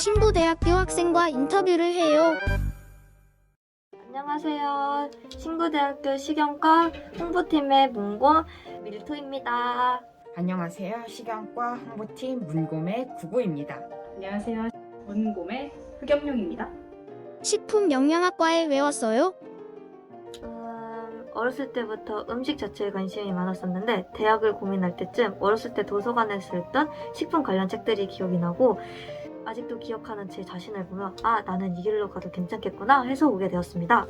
신부대학교 학생과 인터뷰를 해요. 안녕하세요. 신구대학교 식용과 홍보팀의 문고 밀토입니다. 안녕하세요. 식용과 홍보팀 문곰의 구구입니다. 안녕하세요. 문곰의 흑염룡입니다. 식품 영양학과에 왜 왔어요? 음, 어렸을 때부터 음식 자체에 관심이 많았었는데 대학을 고민할 때쯤 어렸을 때 도서관에서 읽던 식품 관련 책들이 기억이 나고 아직도 기억하는 제 자신을 보면 아 나는 이 길로 가도 괜찮겠구나 해서 오게 되었습니다.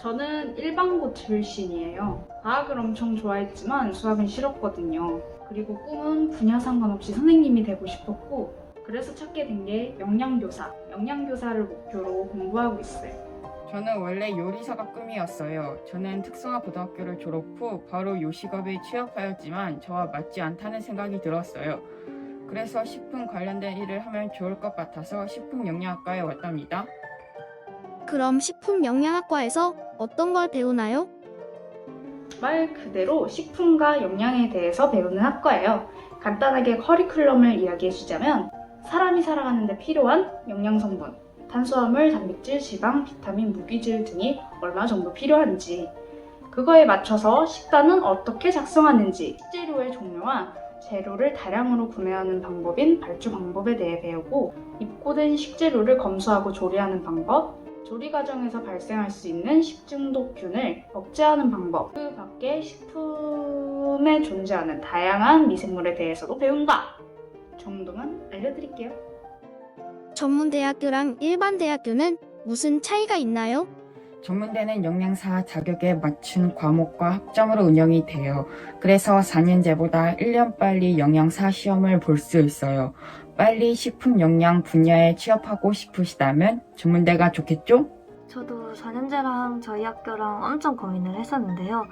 저는 일반고 출신이에요. 과학을 엄청 좋아했지만 수학은 싫었거든요. 그리고 꿈은 분야 상관없이 선생님이 되고 싶었고 그래서 찾게 된 게 영양교사. 영양교사를 목표로 공부하고 있어요. 저는 원래 요리사가 꿈이었어요. 저는 특성화 고등학교를 졸업 후 바로 요식업에 취업하였지만 저와 맞지 않다는 생각이 들었어요. 그래서 식품 관련된 일을 하면 좋을 것 같아서 식품영양학과에 왔답니다. 그럼 식품 영양학과에서 어떤 걸 배우나요? 말 그대로 식품과 영양에 대해서 배우는 학과예요. 간단하게 커리큘럼을 이야기해주자면 사람이 살아가는 데 필요한 영양 성분, 탄수화물, 단백질, 지방, 비타민, 무기질 등이 얼마 정도 필요한지 그거에 맞춰서 식단은 어떻게 작성하는지 식재료의 종류와 재료를 다량으로 구매하는 방법인 발주 방법에 대해 배우고 입고된 식재료를 검수하고 조리하는 방법 조리 과정에서 발생할 수 있는 식중독균을 억제하는 방법, 그 밖에 식품에 존재하는 다양한 미생물에 대해서도 배운다. 정도만 알려드릴게요. 전문대학교랑 일반 대학교는 무슨 차이가 있나요? 전문대는 영양사 자격에 맞춘 과목과 학점으로 운영이 돼요. 그래서 4년제보다 1년 빨리 영양사 시험을 볼 수 있어요. 빨리 식품 영양 분야에 취업하고 싶으시다면 전문대가 좋겠죠? 저도 4년제랑 저희 학교랑 엄청 고민을 했었는데요.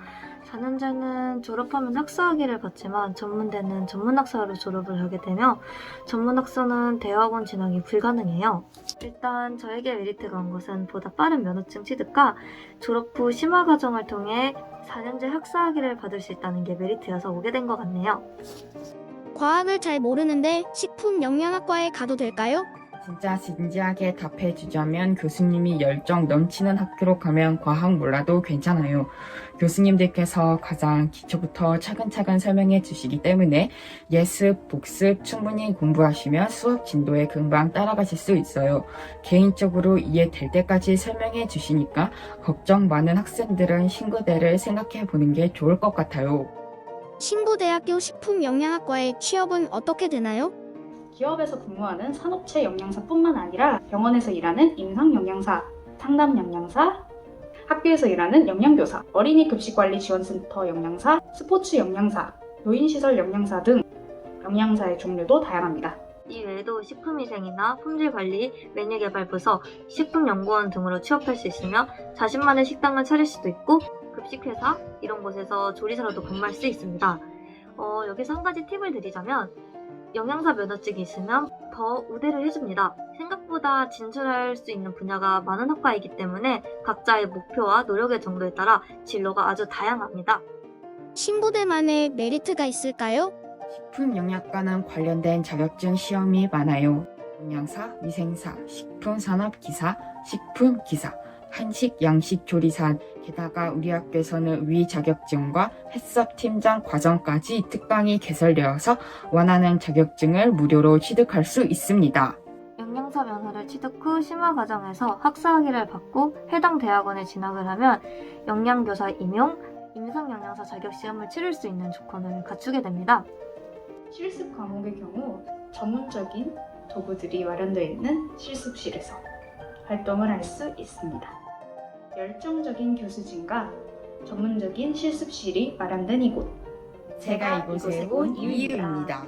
4년제는 졸업하면 학사학위를 받지만 전문대는 전문학사로 졸업을 하게 되며 전문학사는 대학원 진학이 불가능해요. 일단 저에게 메리트가 온 것은 보다 빠른 면허증 취득과 졸업 후 심화 과정을 통해 4년제 학사학위를 받을 수 있다는 게 메리트여서 오게 된 것 같네요. 과학을 잘 모르는데 식품 영양학과에 가도 될까요? 진짜 진지하게 답해주자면 교수님이 열정 넘치는 학교로 가면 과학 몰라도 괜찮아요. 교수님들께서 가장 기초부터 차근차근 설명해 주시기 때문에 예습, 복습 충분히 공부하시면 수업 진도에 금방 따라가실 수 있어요. 개인적으로 이해될 때까지 설명해 주시니까 걱정 많은 학생들은 신구대를 생각해 보는 게 좋을 것 같아요. 신부대학교 식품 영양학과의 취업은 어떻게 되나요? 기업에서 근무하는 산업체 영양사뿐만 아니라 병원에서 일하는 임상 영양사, 상담 영양사, 학교에서 일하는 영양교사, 어린이 급식관리 지원센터 영양사, 스포츠 영양사, 노인시설 영양사 등 영양사의 종류도 다양합니다. 이 외에도 식품위생이나 품질관리, 메뉴개발 부서, 식품연구원 등으로 취업할 수 있으며 자신만의 식당을 차릴 수도 있고 급식회사 이런 곳에서 조리사로도 근무할 수 있습니다. 어, 여기서 한 가지 팁을 드리자면 영양사 면허증이 있으면 더 우대를 해줍니다. 생각보다 진출할 수 있는 분야가 많은 학과이기 때문에 각자의 목표와 노력의 정도에 따라 진로가 아주 다양합니다. 신부대만의 메리트가 있을까요? 식품 영양과는 관련된 자격증 시험이 많아요. 영양사, 위생사, 식품 산업 기사, 식품 기사, 한식, 양식 조리사, 게다가 우리 학교에서는 위 자격증과 햇섭 팀장 과정까지 특강이 개설되어서 원하는 자격증을 무료로 취득할 수 있습니다. 영양사 면허를 취득 후 심화 과정에서 학사 학위를 받고 해당 대학원에 진학을 하면 영양교사 임용, 임상영양사 자격시험을 치를 수 있는 조건을 갖추게 됩니다. 실습 과목의 경우 전문적인 도구들이 마련되어 있는 실습실에서 활동을 할 수 있습니다. 열정적인 교수진과 전문적인 실습실이 마련된 이곳. 제가 이곳에 온 이유입니다.